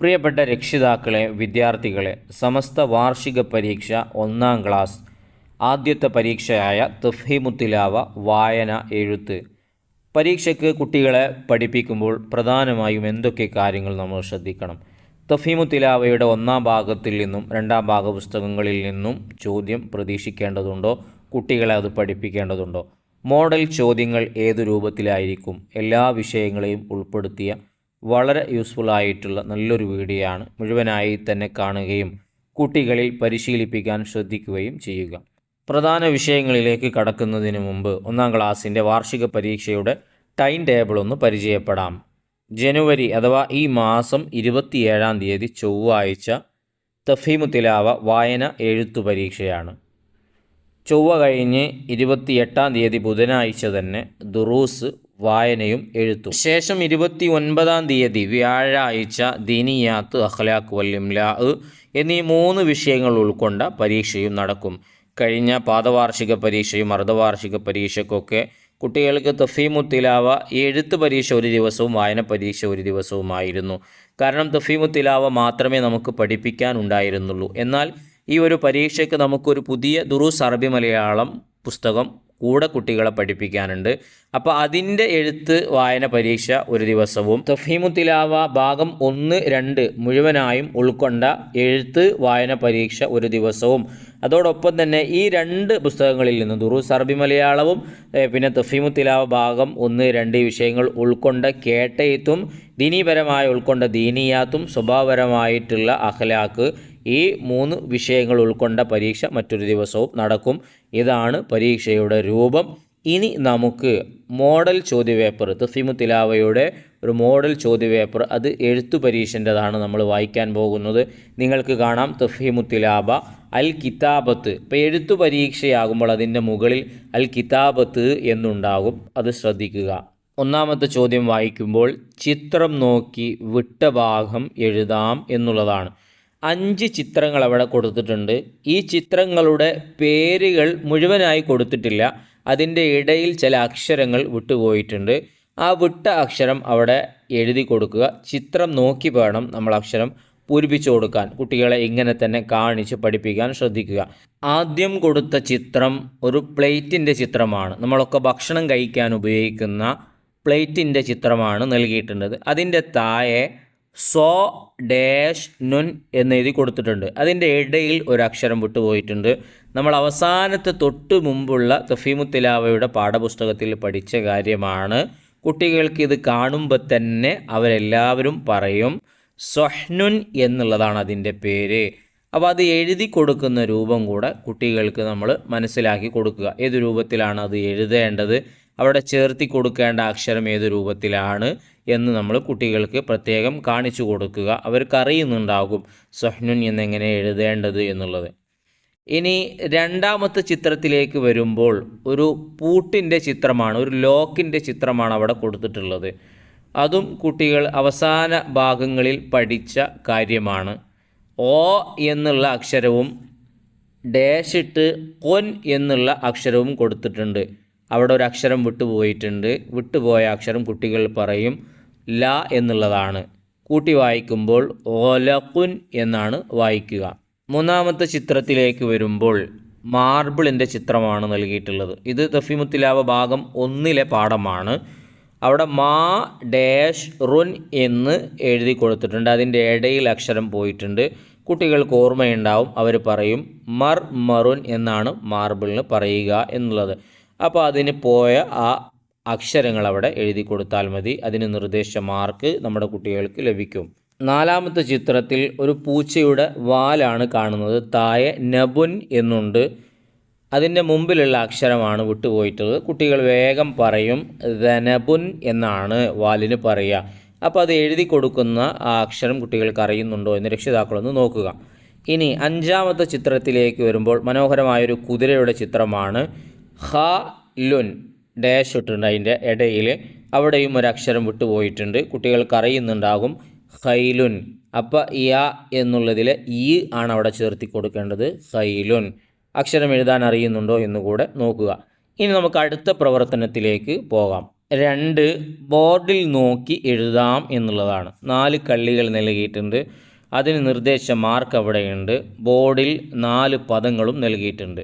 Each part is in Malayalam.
പ്രിയപ്പെട്ട രക്ഷിതാക്കളെ വിദ്യാർത്ഥികളെ സമസ്ത വാർഷിക പരീക്ഷ ഒന്നാം ക്ലാസ്. ആദ്യത്തെ പരീക്ഷയായ തഫീമുത്തിലാവ വായന എഴുത്ത്. പരീക്ഷയ്ക്ക് കുട്ടികളെ പഠിപ്പിക്കുമ്പോൾ പ്രധാനമായും എന്തൊക്കെ കാര്യങ്ങൾ നമ്മൾ ശ്രദ്ധിക്കണം? തഫീമുത്തിലാവയുടെ ഒന്നാം ഭാഗത്തിൽ നിന്നും രണ്ടാം ഭാഗ പുസ്തകങ്ങളിൽ നിന്നും ചോദ്യം പ്രതീക്ഷിക്കേണ്ടതുണ്ടോ? കുട്ടികളെ അത് പഠിപ്പിക്കേണ്ടതുണ്ടോ? മോഡൽ ചോദ്യങ്ങൾ ഏതു രൂപത്തിലായിരിക്കും? എല്ലാ വിഷയങ്ങളെയും ഉൾപ്പെടുത്തിയ വളരെ യൂസ്ഫുൾ ആയിട്ടുള്ള നല്ലൊരു വീഡിയോ ആണ്. മുഴുവനായി തന്നെ കാണുകയും കുട്ടികളിൽ പരിശീലിപ്പിക്കാൻ ശ്രദ്ധിക്കുകയും ചെയ്യുക. പ്രധാന വിഷയങ്ങളിലേക്ക് കടക്കുന്നതിന് മുമ്പ് ഒന്നാം ക്ലാസ്സിന്റെ വാർഷിക പരീക്ഷയുടെ ടൈം ടേബിൾ ഒന്ന് പരിചയപ്പെടാം. ജനുവരി അഥവാ ഈ മാസം ഇരുപത്തിയേഴാം തീയതി ചൊവ്വാഴ്ച തഫീമു തിലാവ വായന എഴുത്തു പരീക്ഷയാണ്. ചൊവ്വ കഴിഞ്ഞ് ഇരുപത്തിയെട്ടാം തീയതി ബുധനാഴ്ച തന്നെ ദുറൂസ് വായനയും എഴുത്തും. ശേഷം ഇരുപത്തി ഒൻപതാം തീയതി വ്യാഴാഴ്ച ദിനിയാത്ത് അഖ്ലാഖ് വല്ലിംലാ എന്നീ മൂന്ന് വിഷയങ്ങൾ ഉൾക്കൊണ്ട പരീക്ഷയും നടക്കും. കഴിഞ്ഞ പാദവാർഷിക പരീക്ഷയും അർദ്ധവാർഷിക പരീക്ഷയ്ക്കൊക്കെ കുട്ടികൾക്ക് തഫീമുത്തിലാവ എഴുത്ത് പരീക്ഷ ഒരു ദിവസവും വായന പരീക്ഷ ഒരു ദിവസവുമായിരുന്നു. കാരണം തഫീമുത്തിലാവ മാത്രമേ നമുക്ക് പഠിപ്പിക്കാനുണ്ടായിരുന്നുള്ളൂ എന്നാൽ ഈ ഒരു പരീക്ഷയ്ക്ക് നമുക്കൊരു പുതിയ ദുറൂസ് അറബി മലയാളം പുസ്തകം കൂടെ കുട്ടികളെ പഠിപ്പിക്കാനുണ്ട്. അപ്പോൾ അതിന്റെ എഴുത്ത് വായന പരീക്ഷ ഒരു ദിവസവും. തഫീമു തിലാവ ഭാഗം ഒന്ന് രണ്ട് മുഴുവനായും ഉൾക്കൊണ്ട എഴുത്ത് വായന പരീക്ഷ ഒരു ദിവസവും. അതോടൊപ്പം തന്നെ ഈ രണ്ട് പുസ്തകങ്ങളിൽ നിന്ന് ദുറൂസ് അറബി മലയാളവും പിന്നെ തഫീമു തിലാവ ഭാഗം ഒന്ന് രണ്ട് വിഷയങ്ങൾ ഉൾക്കൊണ്ട കേട്ടയത്തും ദീനീപരമായി ഉൾക്കൊണ്ട ദീനീയാത്തും സ്വഭാവപരമായിട്ടുള്ള അഖലാക്ക് ഈ മൂന്ന് വിഷയങ്ങൾ ഉൾക്കൊണ്ട പരീക്ഷ മറ്റൊരു ദിവസവും നടക്കും. ഇതാണ് പരീക്ഷയുടെ രൂപം. ഇനി നമുക്ക് മോഡൽ ചോദ്യപേപ്പർ തസീമു തിലാവയുടെ ഒരു മോഡൽ ചോദ്യപേപ്പർ അത് എഴുത്തു പരീക്ഷന്റെതാണ് നമ്മൾ വായിക്കാൻ പോകുന്നത്. നിങ്ങൾക്ക് കാണാം തഫീമു തിലാബ അൽ കിതാബത്ത്. ഇപ്പോൾ എഴുത്തു പരീക്ഷയാകുമ്പോൾ അതിന്റെ മുകളിൽ അൽ കിതാബത്ത് എന്നുണ്ടാകും. അത് ശ്രദ്ധിക്കുക. ഒന്നാമത്തെ ചോദ്യം വായിക്കുമ്പോൾ ചിത്രം നോക്കി വിട്ട ഭാഗം എഴുതാം എന്നുള്ളതാണ്. അഞ്ച് ചിത്രങ്ങൾ അവിടെ കൊടുത്തിട്ടുണ്ട്. ഈ ചിത്രങ്ങളുടെ പേരുകൾ മുഴുവനായി കൊടുത്തിട്ടില്ല. അതിന്റെ ഇടയിൽ ചില അക്ഷരങ്ങൾ വിട്ടുപോയിട്ടുണ്ട്. ആ വിട്ട അക്ഷരം അവിടെ എഴുതി കൊടുക്കുക. ചിത്രം നോക്കി വേണം നമ്മൾ അക്ഷരം പൂരിപ്പിച്ചു കൊടുക്കാൻ. കുട്ടികളെ ഇങ്ങനെ തന്നെ കാണിച്ച് പഠിപ്പിക്കാൻ ശ്രദ്ധിക്കുക. ആദ്യം കൊടുത്ത ചിത്രം ഒരു പ്ലേറ്റിന്റെ ചിത്രമാണ്. നമ്മളൊക്കെ ഭക്ഷണം കഴിക്കാൻ ഉപയോഗിക്കുന്ന പ്ലേറ്റിന്റെ ചിത്രമാണ് നൽകിയിട്ടുള്ളത്. അതിന്റെ താഴെ സോ ഡാഷ് നുൻ എന്നെഴുതി കൊടുത്തിട്ടുണ്ട്. അതിന്റെ ഇടയിൽ ഒരു അക്ഷരം വിട്ടുപോയിട്ടുണ്ട് നമ്മൾ അവസാനത്തെ തൊട്ട് മുമ്പുള്ള തഫീമുത്തിലാവയുടെ പാഠപുസ്തകത്തിൽ പഠിച്ച കാര്യമാണ്. കുട്ടികൾക്ക് ഇത് കാണുമ്പോൾ തന്നെ അവരെല്ലാവരും പറയും സൊഹ്നുൻ എന്നുള്ളതാണ് അതിന്റെ പേര്. അപ്പോൾ അത് എഴുതി കൊടുക്കുന്ന രൂപം കൂടെ കുട്ടികൾക്ക് നമ്മൾ മനസ്സിലാക്കി കൊടുക്കുക. ഏത് രൂപത്തിലാണ് അത് എഴുതേണ്ടത്? അവിടെ ചേർത്തി കൊടുക്കേണ്ട അക്ഷരം ഏത് രൂപത്തിലാണ്? എന്ന് നമ്മൾ കുട്ടികൾക്ക് പ്രത്യേകം കാണിച്ചു കൊടുക്കുക. അവർക്ക് അറിയുന്നുണ്ടാകും സഹ്നുൻ എന്നെങ്ങനെ എഴുതേണ്ടത് എന്നുള്ളത്. ഇനി രണ്ടാമത്തെ ചിത്രത്തിലേക്ക് വരുമ്പോൾ ഒരു പൂട്ടിന്റെ ചിത്രമാണ് ഒരു ലോക്കിന്റെ ചിത്രമാണ് അവിടെ കൊടുത്തിട്ടുള്ളത്. അതും കുട്ടികൾ അവസാന ഭാഗങ്ങളിൽ പഠിച്ച കാര്യമാണ്. ഓ എന്നുള്ള അക്ഷരവും ഡാഷ് ഇട്ട് കൊൻ എന്നുള്ള അക്ഷരവും കൊടുത്തിട്ടുണ്ട്. അവിടെ ഒരു അക്ഷരം വിട്ടുപോയിട്ടുണ്ട്. വിട്ടുപോയ അക്ഷരം കുട്ടികൾ പറയും. ല എന്നുള്ളതാണ്. കൂട്ടി വായിക്കുമ്പോൾ ഓലക്കുൻ എന്നാണ് വായിക്കുക. മൂന്നാമത്തെ ചിത്രത്തിലേക്ക് വരുമ്പോൾ മാർബിളിന്റെ ചിത്രമാണ് നൽകിയിട്ടുള്ളത്. ഇത് തഫിമുത്തിലാവ ഭാഗം ഒന്നിലെ പാഠമാണ്. അവിടെ മാ ഡാഷ് റുൻ എന്ന് എഴുതി കൊടുത്തിട്ടുണ്ട്. അതിന്റെ ഇടയിൽ അക്ഷരം പോയിട്ടുണ്ട്. കുട്ടികൾക്ക് ഓർമ്മയുണ്ടാവും. അവർ പറയും മർ മറുൻ എന്നാണ് മാർബിളിന് പറയുക എന്നുള്ളത്. അപ്പോൾ അതിന് പോയ ആ അക്ഷരങ്ങൾ അവിടെ എഴുതി കൊടുത്താൽ മതി. അതിന് നിർദ്ദേശ മാർക്ക് നമ്മുടെ കുട്ടികൾക്ക് ലഭിക്കും. നാലാമത്തെ ചിത്രത്തിൽ ഒരു പൂച്ചയുടെ വാലാണ് കാണുന്നത്. താഴെ നബുൻ എന്നുണ്ട്. അതിന്റെ മുമ്പിലുള്ള അക്ഷരമാണ് വിട്ടുപോയിട്ടുള്ളത്. കുട്ടികൾ വേഗം പറയും ധനബുൻ എന്നാണ് വാലിന് പറയുക. അപ്പോൾ അത് എഴുതി കൊടുക്കുന്ന ആ അക്ഷരം കുട്ടികൾക്ക് അറിയുന്നുണ്ടോ എന്ന് രക്ഷിതാക്കളൊന്ന് നോക്കുക. ഇനി അഞ്ചാമത്തെ ചിത്രത്തിലേക്ക് വരുമ്പോൾ മനോഹരമായൊരു കുതിരയുടെ ചിത്രമാണ്. ഹ ലുൻ ഡാഷ് ഇട്ടുണ്ട് അതിന്റെ ഇടയിൽ അവിടെയും ഒരു അക്ഷരം വിട്ടുപോയിട്ടുണ്ട് കുട്ടികൾക്ക് അറിയുന്നുണ്ടാകും. ഹൈലുൻ അപ്പോൾ യ എന്നുള്ളതിൽ ഈ ആണ് അവിടെ ചേർത്തി കൊടുക്കേണ്ടത്. ഹൈലുൻ അക്ഷരം എഴുതാൻ അറിയുന്നുണ്ടോ എന്ന് കൂടെ നോക്കുക. ഇനി നമുക്ക് അടുത്ത പ്രവർത്തനത്തിലേക്ക് പോകാം. രണ്ട് ബോർഡിൽ നോക്കി എഴുതാം എന്നുള്ളതാണ്. നാല് കള്ളികൾ നൽകിയിട്ടുണ്ട്. അതിന് നിർദ്ദേശ മാർക്ക് അവിടെയുണ്ട്. ബോർഡിൽ നാല് പദങ്ങളും നൽകിയിട്ടുണ്ട്.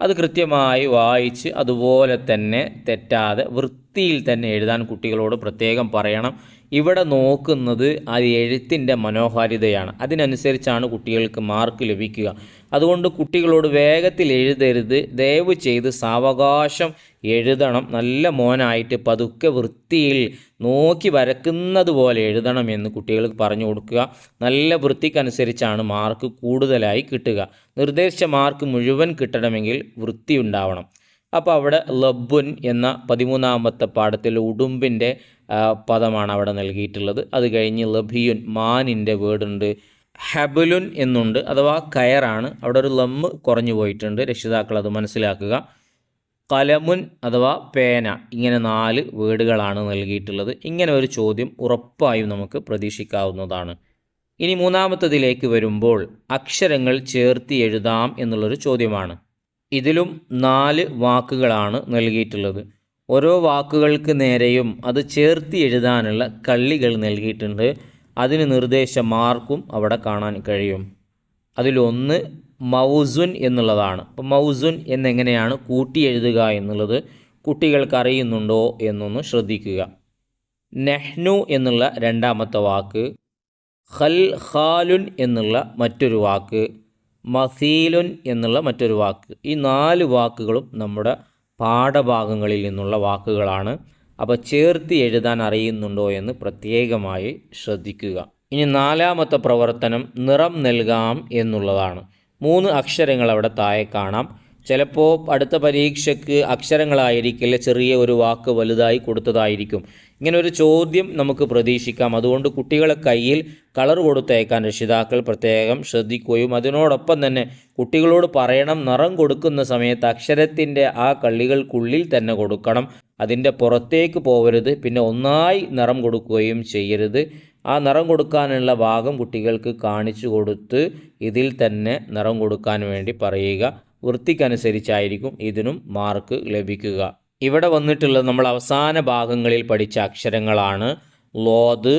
അത് കൃത്യമായി വായിച്ച് അതുപോലെ തന്നെ തെറ്റാതെ വൃത്തിയിൽ തന്നെ എഴുതാൻ കുട്ടികളോട് പ്രത്യേകം പറയണം. ഇവിടെ നോക്കുന്നത് ആ എഴുത്തിന്റെ മനോഹാരിതയാണ്. അതിനനുസരിച്ചാണ് കുട്ടികൾക്ക് മാർക്ക് ലഭിക്കുക. അതുകൊണ്ട് കുട്ടികളോട് വേഗത്തിൽ എഴുതരുത്. ദയവ് ചെയ്ത് സാവകാശം എഴുതണം. നല്ല മോനായിട്ട് പതുക്കെ വൃത്തിയിൽ നോക്കി വരക്കുന്നത് പോലെ എഴുതണം എന്ന് കുട്ടികൾക്ക് പറഞ്ഞു കൊടുക്കുക. നല്ല വൃത്തിക്കനുസരിച്ചാണ് മാർക്ക് കൂടുതലായി കിട്ടുക. നിർദ്ദേശിച്ച മാർക്ക് മുഴുവൻ കിട്ടണമെങ്കിൽ വൃത്തി ഉണ്ടാവണം അപ്പോൾ അവിടെ ലബുൻ എന്ന പതിമൂന്നാമത്തെ പാഠത്തിൽ ഉടുമ്പിന്റെ പദമാണ് അവിടെ നൽകിയിട്ടുള്ളത്. അത് കഴിഞ്ഞ് ലഭിയുൻ മാനിന്റെ വേർഡുണ്ട് ഹബലുൻ എന്നുണ്ട് അഥവാ കയറാണ്. അവിടെ ഒരു ലമ്മ് കുറഞ്ഞു പോയിട്ടുണ്ട്. രക്ഷിതാക്കൾ അത് മനസ്സിലാക്കുക. കലമുൻ അഥവാ പേന ഇങ്ങനെ നാല് വേർഡുകളാണ് നൽകിയിട്ടുള്ളത്. ഇങ്ങനെ ഒരു ചോദ്യം ഉറപ്പായും നമുക്ക് പ്രതീക്ഷിക്കാവുന്നതാണ്. ഇനി മൂന്നാമത്തതിലേക്ക് വരുമ്പോൾ അക്ഷരങ്ങൾ ചേർത്തി എഴുതാം എന്നുള്ളൊരു ചോദ്യമാണ്. ഇതിലും നാല് വാക്കുകളാണ് നൽകിയിട്ടുള്ളത്. ഓരോ വാക്കുകൾക്ക് നേരെയും അത് ചേർത്തി എഴുതാനുള്ള കള്ളികൾ നൽകിയിട്ടുണ്ട്. അതിന് നിർദ്ദേശ മാർക്കും അവിടെ കാണാൻ കഴിയും. അതിലൊന്ന് മൗസുൻ എന്നുള്ളതാണ്. അപ്പോൾ മൗസുൻ എന്നെങ്ങനെയാണ് കൂട്ടി എഴുതുക എന്നുള്ളത് കുട്ടികൾക്ക് അറിയുന്നുണ്ടോ എന്നൊന്ന് ശ്രദ്ധിക്കുക. നെഹ്നു എന്നുള്ള രണ്ടാമത്തെ വാക്ക് ഖൽ ഖാലുൻ എന്നുള്ള മറ്റൊരു വാക്ക് മസീലുൻ എന്നുള്ള മറ്റൊരു വാക്ക്. ഈ നാല് വാക്കുകളും നമ്മുടെ പാഠഭാഗങ്ങളിൽ നിന്നുള്ള വാക്കുകളാണ്. അപ്പോൾ ചേർത്ത് എഴുതാൻ അറിയുന്നുണ്ടോ എന്ന് പ്രത്യേകമായി ശ്രദ്ധിക്കുക. ഇനി നാലാമത്തെ പ്രവർത്തനം നിറം നൽകാം എന്നുള്ളതാണ്. മൂന്ന് അക്ഷരങ്ങൾ അവിടെ താഴെ കാണാം. ചിലപ്പോൾ അടുത്ത പരീക്ഷയ്ക്ക് അക്ഷരങ്ങളായിരിക്കില്ല ചെറിയ ഒരു വാക്ക് വലുതായി കൊടുത്തതായിരിക്കും. ഇങ്ങനെ ഒരു ചോദ്യം നമുക്ക് പ്രതീക്ഷിക്കാം. അതുകൊണ്ട് കുട്ടികളെ കയ്യിൽ കളർ കൊടുത്തയക്കാൻ രക്ഷിതാക്കൾ പ്രത്യേകം ശ്രദ്ധിക്കുകയും അതിനോടൊപ്പം തന്നെ കുട്ടികളോട് പറയണം നിറം കൊടുക്കുന്ന സമയത്ത് അക്ഷരത്തിന്റെ ആ കള്ളികൾക്കുള്ളിൽ തന്നെ കൊടുക്കണം. അതിന്റെ പുറത്തേക്ക് പോകരുത് പിന്നെ ഒന്നായി നിറം കൊടുക്കുകയും ചെയ്യരുത്. ആ നിറം കൊടുക്കാനുള്ള ഭാഗം കുട്ടികൾക്ക് കാണിച്ചു കൊടുത്ത് ഇതിൽ തന്നെ നിറം കൊടുക്കാൻ വേണ്ടി പറയുക. വൃത്തിക്കനുസരിച്ചായിരിക്കും ഇതിനും മാർക്ക് ലഭിക്കുക. ഇവിടെ വന്നിട്ടുള്ളത് നമ്മൾ അവസാന ഭാഗങ്ങളിൽ പഠിച്ച അക്ഷരങ്ങളാണ് ലോത്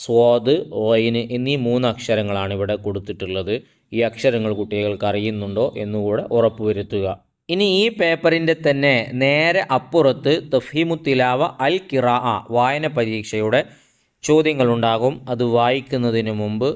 സ്വാദ് ഓയിന് എന്നീ മൂന്ന് അക്ഷരങ്ങളാണ് ഇവിടെ കൊടുത്തിട്ടുള്ളത്. ഈ അക്ഷരങ്ങൾ കുട്ടികൾക്ക് അറിയുന്നുണ്ടോ എന്നുകൂടെ ഉറപ്പുവരുത്തുക. ഇനി ഈ പേപ്പറിന്റെ തന്നെ നേരെ അപ്പുറത്ത് തഫീമുത്തിലാവ അൽ കിറാ വായന പരീക്ഷയുടെ ചോദ്യങ്ങളുണ്ടാകും. അത് വായിക്കുന്നതിന് മുമ്പ്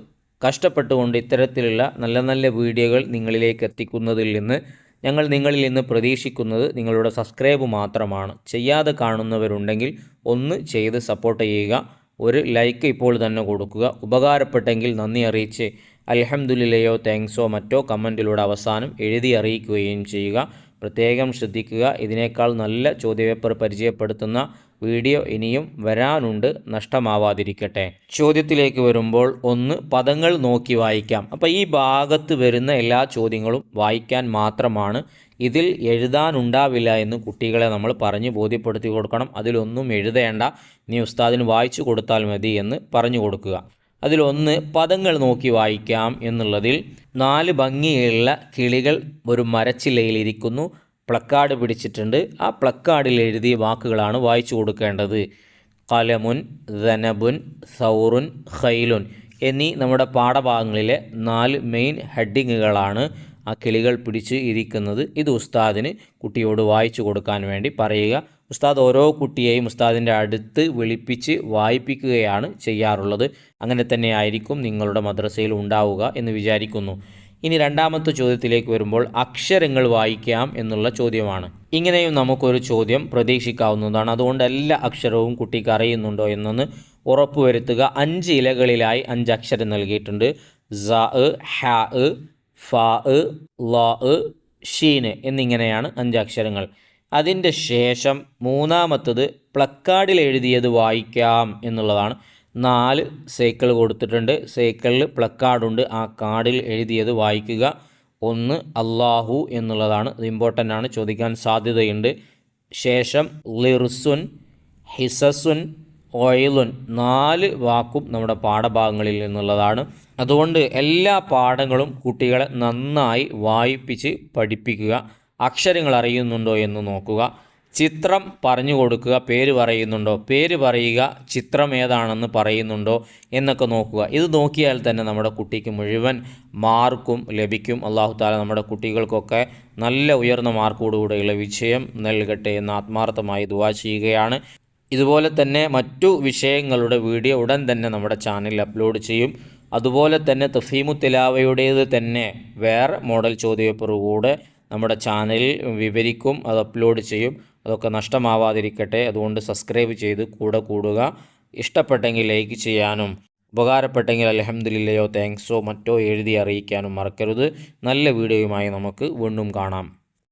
കഷ്ടപ്പെട്ടുകൊണ്ട് ഇത്തരത്തിലുള്ള നല്ല നല്ല വീഡിയോകൾ നിങ്ങളിലേക്ക് എത്തിക്കുന്നതിൽ നിന്ന് ഞങ്ങൾ നിങ്ങളിൽ നിന്ന് പ്രതീക്ഷിക്കുന്നത് നിങ്ങളുടെ സബ്സ്ക്രൈബ് മാത്രമാണ്. ചെയ്യാതെ കാണുന്നവരുണ്ടെങ്കിൽ ഒന്ന് ചെയ്ത് സപ്പോർട്ട് ചെയ്യുക. ഒരു ലൈക്ക് ഇപ്പോൾ തന്നെ കൊടുക്കുക. ഉപകാരപ്പെട്ടെങ്കിൽ നന്ദി അറിയിച്ച് അലഹമ്മദില്ലയോ താങ്ക്സോ മറ്റോ കമന്റിലൂടെ അവസാനം എഴുതി അറിയിക്കുകയും ചെയ്യുക. പ്രത്യേകം ശ്രദ്ധിക്കുക. ഇതിനേക്കാൾ നല്ല ചോദ്യപേപ്പർ പരിചയപ്പെടുത്തുന്ന വീഡിയോ ഇനിയും വരാനുണ്ട് നഷ്ടമാവാതിരിക്കട്ടെ. ചോദ്യത്തിലേക്ക് വരുമ്പോൾ ഒന്ന് പദങ്ങൾ നോക്കി വായിക്കാം. അപ്പോൾ ഈ ഭാഗത്ത് വരുന്ന എല്ലാ ചോദ്യങ്ങളും വായിക്കാൻ മാത്രമാണ് ഇതിൽ എഴുതാനുണ്ടാവില്ല എന്ന് കുട്ടികളെ നമ്മൾ പറഞ്ഞ് ബോധ്യപ്പെടുത്തി കൊടുക്കണം. അതിലൊന്നും എഴുതേണ്ട. നീ ഉസ്താദിന് വായിച്ചു കൊടുത്താൽ മതി എന്ന് പറഞ്ഞു കൊടുക്കുക. അതിലൊന്ന് പദങ്ങൾ നോക്കി വായിക്കാം എന്നുള്ളതിൽ നാല് ഭംഗിയുള്ള കിളികൾ ഒരു മരച്ചില്ലയിലിരിക്കുന്നു പ്ലക്കാർഡ് പിടിച്ചിട്ടുണ്ട്. ആ പ്ലക്കാർഡിൽ എഴുതിയ വാക്കുകളാണ് വായിച്ചു കൊടുക്കേണ്ടത്. കലമുൻ ധനബുൻ സൗറുൻ ഖൈലുൻ എന്നീ നമ്മുടെ പാഠഭാഗങ്ങളിലെ നാല് മെയിൻ ഹെഡിങ്ങുകളാണ് ആ കിളികൾ പിടിച്ച് ഇരിക്കുന്നത്. ഇത് ഉസ്താദിന് കുട്ടിയോട് വായിച്ചു കൊടുക്കാൻ വേണ്ടി പറയുക. ഉസ്താദ് ഓരോ കുട്ടിയെയും ഉസ്താദിന്റെ അടുത്ത് വിളിപ്പിച്ച് വായിപ്പിക്കുകയാണ് ചെയ്യാറുള്ളത്. അങ്ങനെ തന്നെയായിരിക്കും നിങ്ങളുടെ മദ്രസയിൽ ഉണ്ടാവുക എന്ന് വിചാരിക്കുന്നു. ഇനി രണ്ടാമത്തെ ചോദ്യത്തിലേക്ക് വരുമ്പോൾ അക്ഷരങ്ങൾ വായിക്കാം എന്നുള്ള ചോദ്യമാണ്. ഇങ്ങനെയും നമുക്കൊരു ചോദ്യം പ്രതീക്ഷിക്കാവുന്നതാണ്. അതുകൊണ്ട് എല്ലാ അക്ഷരവും കുട്ടിക്ക് അറിയുന്നുണ്ടോ എന്നൊന്ന് ഉറപ്പുവരുത്തുക. അഞ്ച് ഇലകളിലായി അഞ്ച് അക്ഷരം നൽകിയിട്ടുണ്ട്. സ ഹ ഫ ല ഷീന് എന്നിങ്ങനെയാണ് അഞ്ച് അക്ഷരങ്ങൾ. അതിന്റെ ശേഷം മൂന്നാമത്തത് പ്ലക്കാർഡിൽ എഴുതിയത് വായിക്കാം എന്നുള്ളതാണ്. നാല് സൈക്കിൾ കൊടുത്തിട്ടുണ്ട്. സൈക്കിളിൽ പ്ലക്കാർഡുണ്ട്. ആ കാർഡിൽ എഴുതിയത് വായിക്കുക. ഒന്ന് അള്ളാഹു എന്നുള്ളതാണ്. ഇത് ഇമ്പോർട്ടന്റ് ആണ്. ചോദിക്കാൻ സാധ്യതയുണ്ട്. ശേഷം ലിർസുൻ ഹിസസുൻ ഓയിലുൻ നാല് വാക്കും നമ്മുടെ പാഠഭാഗങ്ങളിൽ നിന്നുള്ളതാണ്. അതുകൊണ്ട് എല്ലാ പാഠങ്ങളും കുട്ടികളെ നന്നായി വായിപ്പിച്ച് പഠിപ്പിക്കുക. അക്ഷരങ്ങൾ അറിയുന്നുണ്ടോ എന്ന് നോക്കുക. ചിത്രം പറഞ്ഞു കൊടുക്കുക പേര് പറയുന്നുണ്ടോ? പേര് പറയുക ചിത്രം ഏതാണെന്ന് പറയുന്നുണ്ടോ എന്നൊക്കെ നോക്കുക. ഇത് നോക്കിയാൽ തന്നെ നമ്മുടെ കുട്ടിക്ക് മുഴുവൻ മാർക്കും ലഭിക്കും. അള്ളാഹു താല നമ്മുടെ കുട്ടികൾക്കൊക്കെ നല്ല ഉയർന്ന മാർക്കോടുകൂടെയുള്ള വിജയം നൽകട്ടെ എന്ന് ആത്മാർത്ഥമായി ദുവാ ചെയ്യുകയാണ്. ഇതുപോലെ തന്നെ മറ്റു വിഷയങ്ങളുടെ വീഡിയോ ഉടൻ തന്നെ നമ്മുടെ ചാനലിൽ അപ്ലോഡ് ചെയ്യും. അതുപോലെ തന്നെ തഫീമു തിലാവയുടേത് തന്നെ വേറെ മോഡൽ ചോദ്യപേപ്പർ കൂടെ നമ്മുടെ ചാനലിൽ വിവരിക്കും അത് അപ്ലോഡ് ചെയ്യും. അതൊക്കെ നഷ്ടമാവാതിരിക്കട്ടെ. അതുകൊണ്ട് സബ്സ്ക്രൈബ് ചെയ്ത് കൂടെ കൂടുക. ഇഷ്ടപ്പെട്ടെങ്കിൽ ലൈക്ക് ചെയ്യാനും ഉപകാരപ്പെട്ടെങ്കിൽ അലഹമ്മദില്ലയോ താങ്ക്സോ മറ്റോ എഴുതി അറിയിക്കാനും മറക്കരുത്. നല്ല വീഡിയോയുമായി നമുക്ക് വീണ്ടും കാണാം.